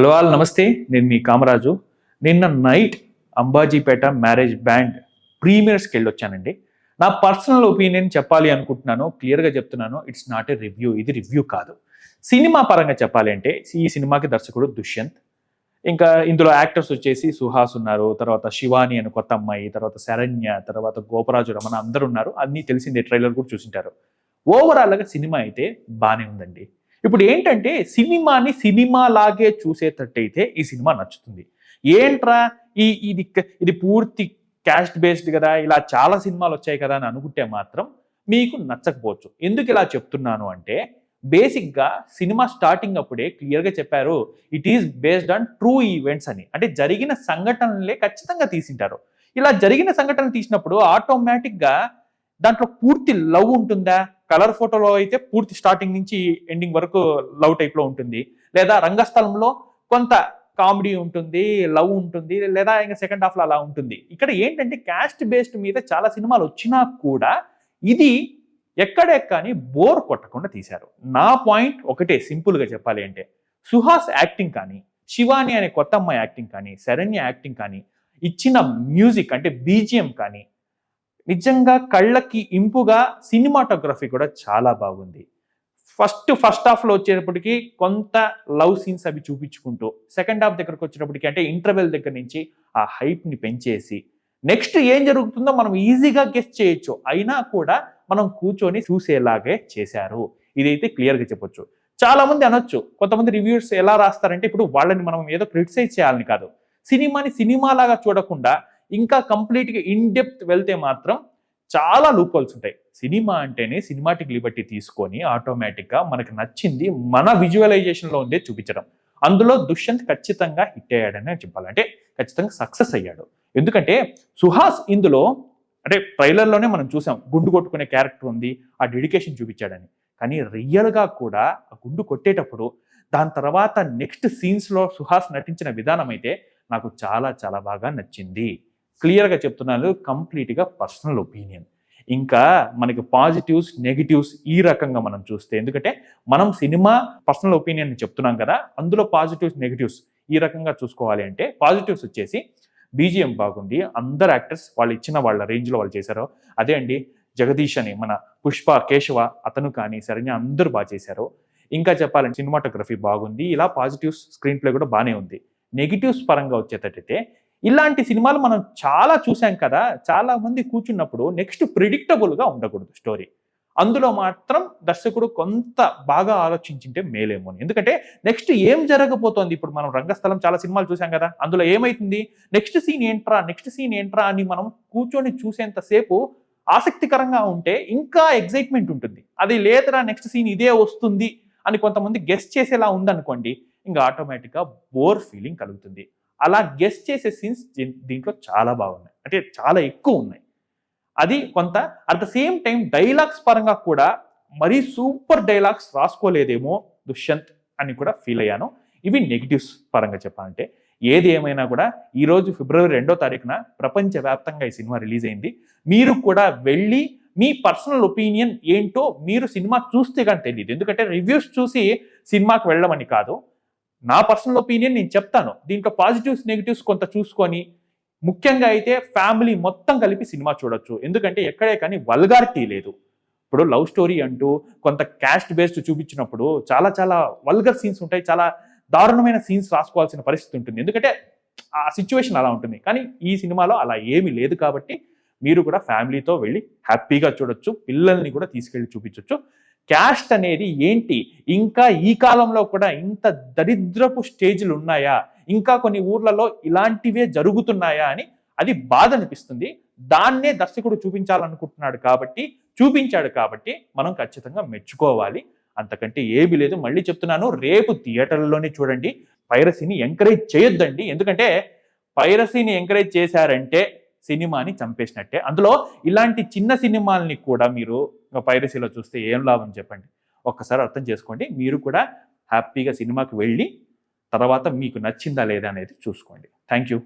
Hello all నమస్తే. నేను మీ కామరాజు. నిన్న నైట్ అంబాజీపేట మ్యారేజ్ బ్యాండ్ ప్రీమియర్స్కి వెళ్ళొచ్చానండి నా పర్సనల్ ఒపీనియన్ చెప్పాలి అనుకుంటున్నాను క్లియర్గా చెప్తున్నాను. ఇట్స్ నాట్ ఏ రివ్యూ ఇది రివ్యూ కాదు. సినిమా పరంగా చెప్పాలి అంటే ఈ సినిమాకి దర్శకుడు దుష్యంత్. ఇంకా ఇందులో యాక్టర్స్ వచ్చేసి సుహాస్ ఉన్నారు తర్వాత శివాని అని కొత్త అమ్మాయి తర్వాత శరణ్య తర్వాత గోపరాజు రమణ అందరు ఉన్నారు. అన్నీ తెలిసిందే ట్రైలర్ కూడా చూసింటారు. ఓవరాల్గా సినిమా అయితే బాగానే ఉందండి. ఇప్పుడు ఏంటంటే సినిమాని సినిమా లాగే చూసేటట్టయితే ఈ సినిమా నచ్చుతుంది. ఏంట్రా ఈ ఇది ఇది పూర్తి క్యాస్ట్ బేస్డ్ కదా ఇలా చాలా సినిమాలు వచ్చాయి కదా అని అనుకుంటే మాత్రం మీకు నచ్చకపోవచ్చు. ఎందుకు ఇలా చెప్తున్నాను అంటే బేసిక్గా సినిమా స్టార్టింగ్ అప్పుడే క్లియర్గా చెప్పారు it is based on true events అని. అంటే జరిగిన సంఘటనలే ఖచ్చితంగా తీసింటారు. ఇలా జరిగిన సంఘటనలు తీసినప్పుడు ఆటోమేటిక్గా దాంట్లో పూర్తి లవ్ ఉంటుందా? కలర్ ఫోటోలో అయితే పూర్తి స్టార్టింగ్ నుంచి ఎండింగ్ వరకు లవ్ టైప్లో ఉంటుంది. లేదా రంగస్థలంలో కొంత కామెడీ ఉంటుంది లవ్ ఉంటుంది లేదా ఇంకా సెకండ్ హాఫ్లో అలా ఉంటుంది. ఇక్కడ ఏంటంటే క్యాస్ట్ బేస్డ్ మీద చాలా సినిమాలు వచ్చినా కూడా ఇది ఎక్కడెక్కని బోర్ కొట్టకుండా తీశారు. నా పాయింట్ ఒకటే సింపుల్గా చెప్పాలి అంటే సుహాస్ యాక్టింగ్ కానీ శివాని అనే కొత్త అమ్మాయి యాక్టింగ్ కానీ శరణ్య యాక్టింగ్ కానీ ఇచ్చిన మ్యూజిక్ అంటే బీజిఎం కానీ నిజంగా కళ్ళకి ఇంపుగా సినిమాటోగ్రఫీ కూడా చాలా బాగుంది. ఫస్ట్ ఫస్ట్ హాఫ్లో వచ్చేటప్పటికి కొంత లవ్ సీన్స్ అవి చూపించుకుంటూ సెకండ్ హాఫ్ దగ్గరకు వచ్చేటప్పటికి అంటే ఇంటర్వెల్ దగ్గర నుంచి ఆ హైప్ని పెంచేసి నెక్స్ట్ ఏం జరుగుతుందో మనం ఈజీగా గెస్ట్ చేయొచ్చు. అయినా కూడా మనం కూర్చొని చూసేలాగే చేశారు. ఇదైతే క్లియర్గా చెప్పొచ్చు. చాలా మంది అనొచ్చు. కొంతమంది రివ్యూస్ ఎలా రాస్తారంటే ఇప్పుడు వాళ్ళని మనం ఏదో క్రిటిసైజ్ చేయాలని కాదు. సినిమాని సినిమాలాగా చూడకుండా ఇంకా కంప్లీట్గా ఇన్ డెప్త్ వెళ్తే మాత్రం చాలా లూపోల్స్ ఉంటాయి. సినిమా అంటేనే సినిమాటిక్ లిబర్టీ తీసుకొని ఆటోమేటిక్గా మనకు నచ్చింది మన విజువలైజేషన్లో ఉండే చూపించడం. అందులో దుష్యంత్ ఖచ్చితంగా హిట్ అయ్యాడని చెప్పాలంటే ఖచ్చితంగా సక్సెస్ అయ్యాడు. ఎందుకంటే సుహాస్ ఇందులో అంటే ట్రైలర్లోనే మనం చూసాం గుండు కొట్టుకునే క్యారెక్టర్ ఉంది ఆ డెడికేషన్ చూపించాడని. కానీ రియల్గా కూడా ఆ గుండు కొట్టేటప్పుడు దాని తర్వాత నెక్స్ట్ సీన్స్లో సుహాస్ నటించిన విధానం అయితే నాకు చాలా చాలా బాగా నచ్చింది. క్లియర్గా చెప్తున్నాను కంప్లీట్గా పర్సనల్ ఒపీనియన్. ఇంకా మనకి పాజిటివ్స్ నెగిటివ్స్ ఈ రకంగా మనం చూస్తే ఎందుకంటే మనం సినిమా పర్సనల్ ఒపీనియన్ చెప్తున్నాం కదా అందులో పాజిటివ్స్ నెగిటివ్స్ ఈ రకంగా చూసుకోవాలి అంటే పాజిటివ్స్ వచ్చేసి బీజిఎం బాగుంది అందరు యాక్టర్స్ వాళ్ళు ఇచ్చిన వాళ్ళ రేంజ్లో వాళ్ళు చేశారు. అదే అండి జగదీష్ అని మన పుష్ప కేశవ అతను కానీ శరణ్య అందరూ బాగా చేశారు. ఇంకా చెప్పాలంటే సినిమాటోగ్రఫీ బాగుంది ఇలా పాజిటివ్స్ స్క్రీన్ ప్లే కూడా బాగానే ఉంది. నెగిటివ్స్ పరంగా వచ్చేటట్టయితే ఇలాంటి సినిమాలు మనం చాలా చూసాం కదా చాలా మంది కూర్చున్నప్పుడు నెక్స్ట్ ప్రిడిక్టబుల్గా ఉండకూడదు స్టోరీ. అందులో మాత్రం దర్శకుడు కొంత బాగా ఆలోచించింటే మేలేమో. ఎందుకంటే నెక్స్ట్ ఏం జరగబోతోంది? ఇప్పుడు మనం రంగస్థలం చాలా సినిమాలు చూసాం కదా అందులో ఏమైతుంది? నెక్స్ట్ సీన్ ఏంట్రా? నెక్స్ట్ సీన్ ఏంట్రా? అని మనం కూర్చొని చూసేంతసేపు ఆసక్తికరంగా ఉంటే ఇంకా ఎగ్జైట్మెంట్ ఉంటుంది. అది లేదురా నెక్స్ట్ సీన్ ఇదే వస్తుంది అని కొంతమంది గెస్ట్ చేసేలా ఉందనుకోండి ఇంకా ఆటోమేటిక్గా బోర్ ఫీలింగ్ కలుగుతుంది. అలా గెస్ట్ చేసే సీన్స్ దీంట్లో చాలా బాగున్నాయి. అంటే చాలా ఎక్కువ ఉన్నాయి. అది కొంత at the same time dialogues పరంగా కూడా మరీ సూపర్ డైలాగ్స్ రాసుకోలేదేమో దుష్యంత్ అని కూడా ఫీల్ అయ్యాను. ఇవి నెగిటివ్స్ పరంగా చెప్పాలంటే. ఏది ఏమైనా కూడా ఈరోజు ఫిబ్రవరి రెండో తారీఖున ప్రపంచవ్యాప్తంగా ఈ సినిమా రిలీజ్ అయింది. మీరు కూడా వెళ్ళి మీ పర్సనల్ ఒపీనియన్ ఏంటో మీరు సినిమా చూస్తే కానీ తెలియదు ఎందుకంటే రివ్యూస్ చూసి సినిమాకి వెళ్ళమని కాదు. నా పర్సనల్ ఒపీనియన్ నేను చెప్తాను. దీంట్లో పాజిటివ్స్ నెగిటివ్స్ కొంత చూసుకొని ముఖ్యంగా అయితే ఫ్యామిలీ మొత్తం కలిపి సినిమా చూడొచ్చు. ఎందుకంటే ఎక్కడే కానీ వల్గారిటీ లేదు. ఇప్పుడు లవ్ స్టోరీ అంటూ కొంత క్యాస్ట్ బేస్డ్ చూపించినప్పుడు చాలా చాలా వల్గర్ సీన్స్ ఉంటాయి. చాలా దారుణమైన సీన్స్ రాసుకోవాల్సిన పరిస్థితి ఉంటుంది. ఎందుకంటే ఆ సిచ్యువేషన్ అలా ఉంటుంది. కానీ ఈ సినిమాలో అలా ఏమీ లేదు కాబట్టి మీరు కూడా ఫ్యామిలీతో వెళ్ళి హ్యాపీగా చూడొచ్చు. పిల్లల్ని కూడా తీసుకెళ్ళి చూపించవచ్చు క్యాస్ట్ అనేది ఏంటి? ఇంకా ఈ కాలంలో కూడా ఇంత దరిద్రపు స్టేజ్లు ఉన్నాయా? ఇంకా కొన్ని ఊర్లలో ఇలాంటివే జరుగుతున్నాయా అని అది బాధ అనిపిస్తుంది. దాన్నే దర్శకుడు చూపించాలనుకుంటున్నాడు కాబట్టి చూపించాడు కాబట్టి మనం ఖచ్చితంగా మెచ్చుకోవాలి. అంతకంటే ఏమీ లేదు. మళ్ళీ చెప్తున్నాను రేపు థియేటర్లోనే చూడండి. పైరసీని ఎంకరేజ్ చేయొద్దండి. ఎందుకంటే పైరసీని ఎంకరేజ్ చేశారంటే సినిమాని చంపేసినట్టే. అందులో ఇలాంటి చిన్న సినిమాల్ని కూడా మీరు పైరసీలో చూస్తే ఏం లాభం చెప్పండి? ఒక్కసారి అర్థం చేసుకోండి. మీరు కూడా హ్యాపీగా సినిమాకి వెళ్ళి తర్వాత మీకు నచ్చిందా లేదా అనేది చూసుకోండి. Thank you.